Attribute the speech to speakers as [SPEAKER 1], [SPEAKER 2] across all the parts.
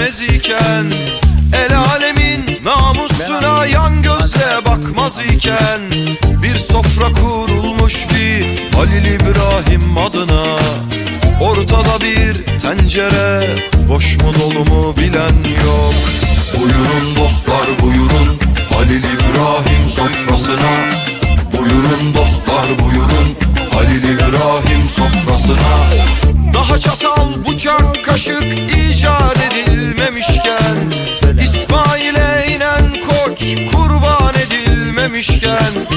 [SPEAKER 1] vermez iken El alemin namusuna yan gözle bakmaz iken Bir sofra kurulmuş ki Halil İbrahim adına Ortada bir tencere Boş mu dolu mu bilen yok. Buyurun dostlar buyurun Halil İbrahim sofrasına. Buyurun dostlar buyurun Halil İbrahim sofrasına edilmemişken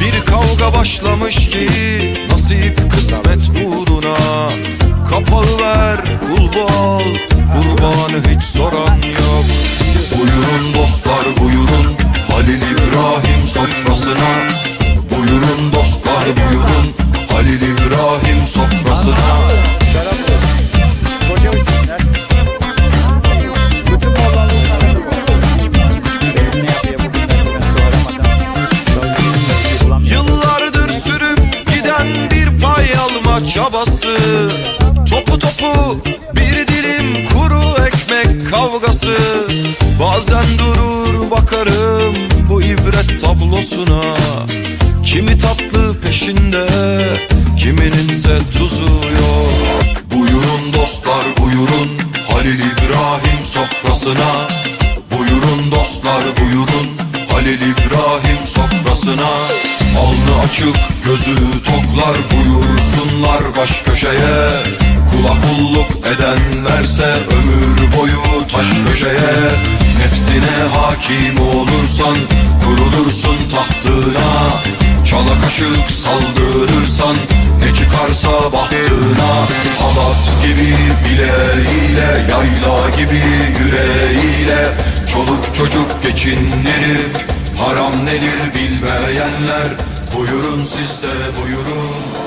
[SPEAKER 1] Bir kavga başlamış ki nasip kısmet uğruna. Kapağı ver kul al kurbanı hiç soran yok. Buyurun dostlar buyurun Halil İbrahim sofrasına. Buyurun dostlar buyurun Halil İbrahim sofrasına çabası. Topu topu bir dilim kuru ekmek kavgası. Bazen durur bakarım bu ibret tablosuna. Kimi tatlı peşinde kimininse tuzu yok. Buyurun dostlar buyurun Halil İbrahim sofrasına. Buyurun dostlar buyurun Halil İbrahim sofrasına Alnı açık gözü toklar buyursunlar baş köşeye. Kula kulluk edenlerse ömür boyu taş köşeye. Nefsine hakim olursan kurulursun tahtına. Çala kaşık saldırırsan ne çıkarsa bahtına. Halat gibi bileğiyle yayla gibi Çoluk çocuk geçindirip haram nedir bilmeyenler. Buyurun siz de buyurun